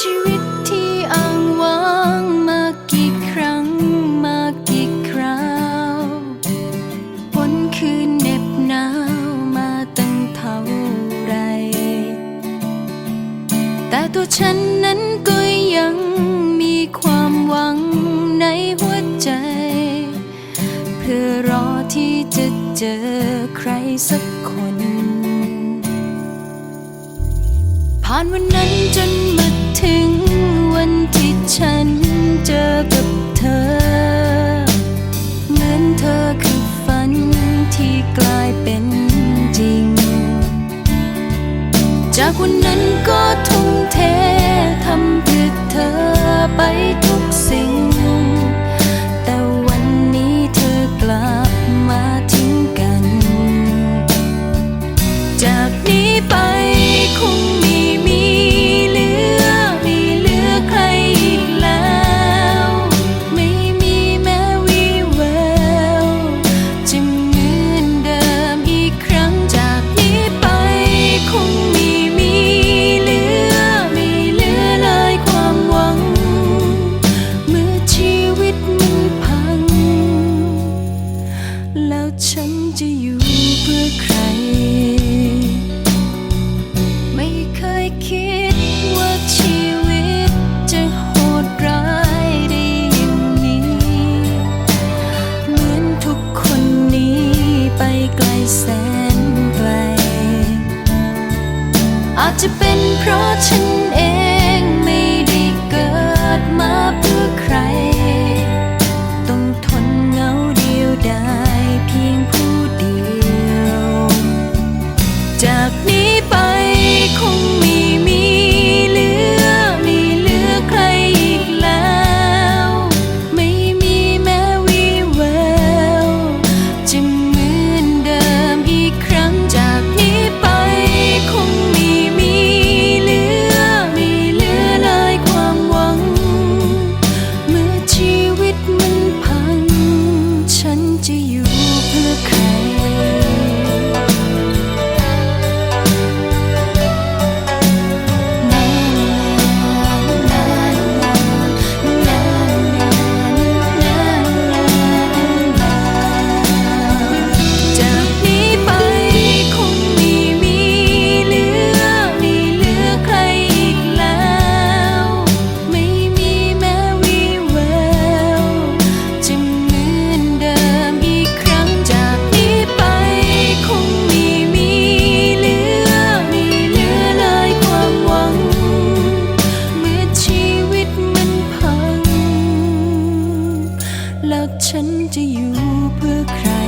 ชีวิตที่อ้างว้างมากี่ครั้งมากี่คราวฝนคืนเหน็บหนาวมาตั้งเท่าไร แต่ตัวฉันนั้นก็ยังมีความหวังในหัวใจ เพื่อรอที่จะเจอใครสักคน ผ่านวันนั้นจน ถึงวันที่ฉันเจอกับเธอ เหมือนเธอคือฝันที่กลายเป็นจริง จากวันนั้นก็ทุ่มเททำเพื่อเธอไปทุกสิ่ง แต่วันนี้เธอกลับมาทิ้งกัน จากนี้ไปคงมี อาจจะเป็นเพราะฉันเอง รักฉันจะอยู่เพื่อใคร